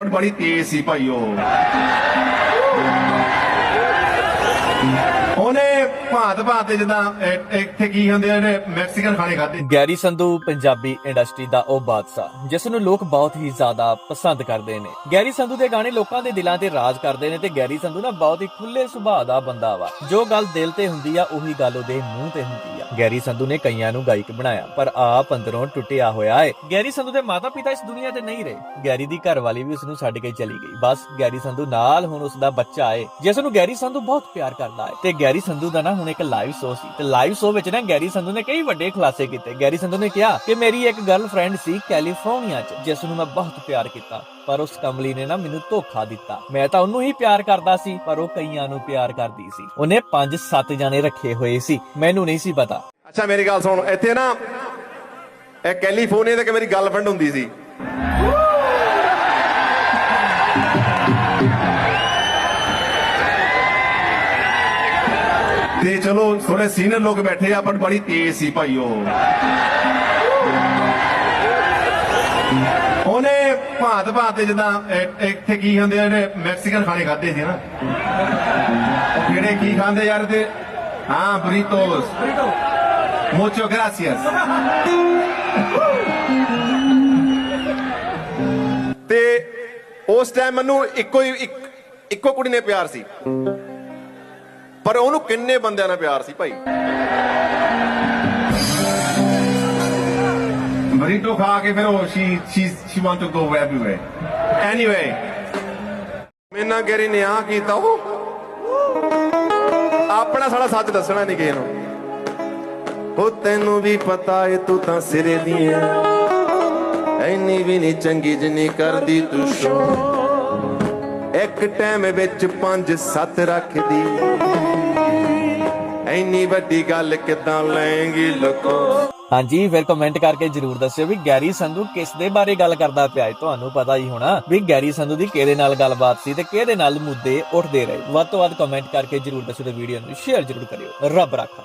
ਬੜੀ ਤੇਜ਼ ਸੀ ਭਾਈ ਉਹ। ਭਾਂਤ ਭਾਂਤ ਦੇ ਜਿੱਦਾਂ, ਇਹ- ਇੱਥੇ ਕੀ ਹੁੰਦੇ ਆ ਜਿਹੜੇ ਮੈਕਸੀਕਨ ਖਾਣੇ ਖਾਦੇ ਗੈਰੀ ਸੰਧੂ ਪੰਜਾਬੀ ਇੰਡਸਟਰੀ ਦਾ ਉਹ ਬਾਦਸ਼ਾਹ, ਜਿਸ ਨੂੰ ਲੋਕ ਬਹੁਤ ਹੀ ਜ਼ਿਆਦਾ ਪਸੰਦ ਕਰਦੇ ਨੇ। ਗੈਰੀ ਸੰਧੂ ਦੇ ਗਾਣੇ ਲੋਕਾਂ ਦੇ ਦਿਲਾਂ ਤੇ ਰਾਜ ਕਰਦੇ ਨੇ ਤੇ ਗੈਰੀ ਸੰਧੂ ਨਾ ਬਹੁਤ ਹੀ ਖੁੱਲੇ ਸੁਭਾਅ ਦਾ ਬੰਦਾ ਵਾ। ਜੋ ਗੱਲ ਦਿਲ ਤੇ ਹੁੰਦੀ ਆ, ਉਹੀ ਗੱਲ ਉਹਦੇ ਮੂੰਹ ਤੇ ਹੁੰਦੀ ਆ। ਗੈਰੀ ਸੰਧੂ ਨੇ ਕਈਆਂ ਨੂੰ ਗਾਇਕ ਬਣਾਇਆ, ਪਰ ਆਪ ਅੰਦਰੋਂ ਟੁੱਟਿਆ ਹੋਇਆ ਏ। ਗੈਰੀ ਸੰਧੂ ਦੇ ਮਾਤਾ-ਪਿਤਾ ਇਸ ਦੁਨੀਆ ਤੇ ਨਹੀਂ ਰਹੇ। ਗੈਰੀ ਦੀ ਘਰਵਾਲੀ ਵੀ ਉਸ ਨੂੰ ਛੱਡ ਕੇ ਚਲੀ ਗਈ। ਬਸ ਗੈਰੀ ਸੰਧੂ ਨਾਲ ਹੁਣ ਉਸ ਦਾ ਬੱਚਾ ਏ, ਜਿਸ ਨੂੰ ਗੈਰੀ ਸੰਧੂ ਬਹੁਤ ਪਿਆਰ ਕਰਦਾ ਏ। ਤੇ ਗੈਰੀ ਸੰਧੂ ਦਾ ਨਾ ਹੁਣ ਇੱਕ ਲਾਈਵ ਸ਼ੋਅ ਸੀ ਤੇ ਲਾਈਵ ਸ਼ੋਅ ਵਿੱਚ ਨਾ ਗੈਰੀ ਸੰਧੂ ਨੇ ਕਈ ਵੱਡੇ ਖੁਲਾਸੇ ਕੀਤੇ। ਗੈਰੀ ਸੰਧੂ ਨੇ ਕਿਹਾ ਕਿ ਮੇਰੀ ਇੱਕ ਗਰਲਫ੍ਰੈਂਡ ਸੀ ਕੈਲੀਫੋਰਨੀਆ 'ਚ, ਜਿਸ ਨੂੰ ਮੈਂ ਬਹੁਤ ਪਿਆਰ ਕੀਤਾ, ਪਰ ਉਸ ਕਮਲੀ ਨੇ ਨਾ ਮੈਨੂੰ ਧੋਖਾ ਦਿੱਤਾ। ਮੈਂ ਤਾਂ ਉਹਨੂੰ ਹੀ ਪਿਆਰ ਕਰਦਾ ਸੀ, ਪਰ ਉਹ ਕਈਆਂ ਨੂੰ ਪਿਆਰ ਕਰਦੀ ਸੀ। ਉਹਨੇ 5-7 ਜਾਣੇ ਰੱਖੇ ਹੋਏ ਸੀ, ਮੈਨੂੰ ਨਹੀਂ ਸੀ ਪਤਾ। ਅੱਛਾ, ਮੇਰੀ ਗੱਲ ਸੁਣ, ਇੱਥੇ ਨਾ, ਇਹ ਕੈਲੀਫੋਰਨੀਆ ਤੇ ਕਿ ਮੇਰੀ ਗਰਲਫ੍ਰੈਂਡ ਹੁੰਦੀ ਸੀ। ਤੇ ਚਲੋ ਥੋੜੇ ਸੀਨੀਅਰ ਲੋਕ ਬੈਠੇ ਆ ਪਰ ਬੜੀ ਤੇਜ਼ ਸੀ ਭਾਈ ਉਹ। ਉਹਨੇ ਭਾਂਤ ਭਾਂਤ ਦੇ ਜਿੱਦਾਂ ਇੱਥੇ ਕੀ ਹੁੰਦੇ ਜਿਹੜੇ ਮੈਕਸੀਕਨ ਖਾਣੇ ਖਾਦੇ ਸੀ ਨਾ। ਉਹ ਕਿਹੜੇ ਕੀ ਖਾਂਦੇ ਯਾਰ ਤੇ? ਹਾਂ ਬਰੀਟੋਸ Muchas gracias. ਤੇ ਉਸ ਟਾਈਮ ਮੈਨੂੰ ਇੱਕੋ ਹੀ ਇੱਕੋ ਕੁੜੀ ਨੇ ਪਿਆਰ ਸੀ। ਪਰ ਉਹਨੂੰ ਕਿੰਨੇ ਬੰਦਿਆਂ ਨਾਲ ਪਿਆਰ ਸੀ ਭਾਈ? ਬਰੀਟੋ ਖਾ ਕੇ ਫਿਰ ਉਹ she she she want to go everywhere anyway ਮੈਨਾਂ Garry ਨੇ ਆ ਕੀਤਾ ਉਹ। ਆਪਣਾ ਸਾਲਾ ਸੱਚ ਦੱਸਣਾ ਨਹੀਂ ਕਿਸੇ ਨੂੰ। ਉਹ ਤੈਨੂੰ ਵੀ ਪਤਾ ਏ ਤੂੰ ਤਾਂ ਸਿਰੇ ਦੀ ਐ ਐਨੀ ਵੀ ਨਹੀਂ ਚੰਗੀ ਜਿੰਨੀ ਕਰਦੀ ਤੂੰ ਸ਼ੋ। ਇੱਕ ਟਾਈਮ ਵਿੱਚ ਪੰਜ ਸੱਤ ਰੱਖਦੀ। ਐਨੀ ਵੱਡੀ ਗੱਲ ਕਿਦਾਂ ਲੈਂਗੀ ਲੋਕੋ? ਹਾਂਜੀ, ਫਿਰ ਕਮੈਂਟ ਕਰਕੇ ਜਰੂਰ ਦੱਸਿਓ ਵੀ ਗੈਰੀ ਸੰਧੂ ਕਿਸ ਦੇ ਬਾਰੇ ਗੱਲ ਕਰਦਾ ਪਿਆ ਹੈ ਤੁਹਾਨੂੰ ਪਤਾ ਹੀ ਹੋਣਾ ਵੀ ਗੈਰੀ ਸੰਧੂ ਦੀ ਕਿਹਦੇ ਨਾਲ ਗੱਲਬਾਤ ਸੀ ਤੇ ਕਿਹਦੇ ਨਾਲ ਮੁੱਦੇ ਉੱਠਦੇ ਰਹੇ। ਵੱਧ ਤੋਂ ਵੱਧ ਕਮੈਂਟ ਕਰਕੇ ਜਰੂਰ ਦੱਸਿਓ ਤੇ ਵੀਡੀਓ ਨੂੰ ਸ਼ੇਅਰ ਜਰੂਰ ਕਰਿਓ। ਰੱਬ ਰਾਖਾ।